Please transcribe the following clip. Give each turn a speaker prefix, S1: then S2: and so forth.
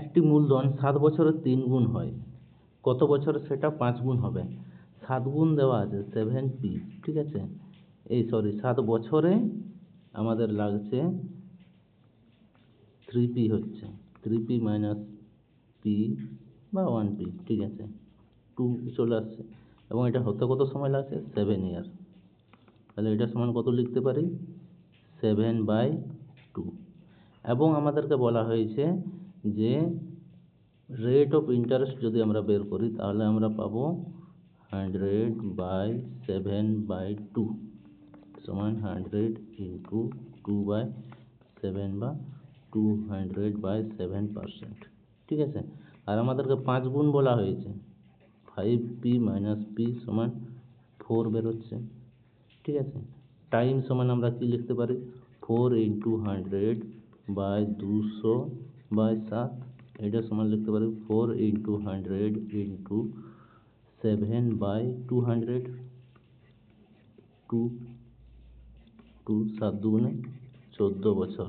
S1: একটি মূলধন সাত বছরে তিন গুণ হয়। কত বছরে সেটা পাঁচ গুণ হবে? সাত গুণ দেওয়া আছে সেভেন পি ঠিক আছে? এই সরি সাত বছরে আমাদের লাগছে থ্রি পি হচ্ছে। থ্রি পি মাইনাস পি বা ওয়ান পি ঠিক আছে? টু চলে আসছে। এবং এটা হতে কত সময় লাগছে? সেভেন ইয়ার তাহলে এটা সমান কত লিখতে পারি? সেভেন বাই টু এবং আমাদেরকে বলা হয়েছে যে রেট অফ ইন্টারেস্ট যদি আমরা বের করি, তাহলে আমরা পাবো hundred by seven by two সমান hundred into two by seven বা two hundred by seven percent ঠিক আছে? আর আমাদেরকে পাঁচ গুণ বলা হয়েছে ফাইভ পি মাইনাস পি সমান ফোর বেরোচ্ছে, ঠিক আছে? টাইম সমান আমরা কি লিখতে পারি? ফোর ইন্টু হান্ড্রেড বাই দুশো বাই সাত এটা সমান লিখতে পারি four into hundred into seven by two hundred two two সাত দুগুণে চোদ্দ বছর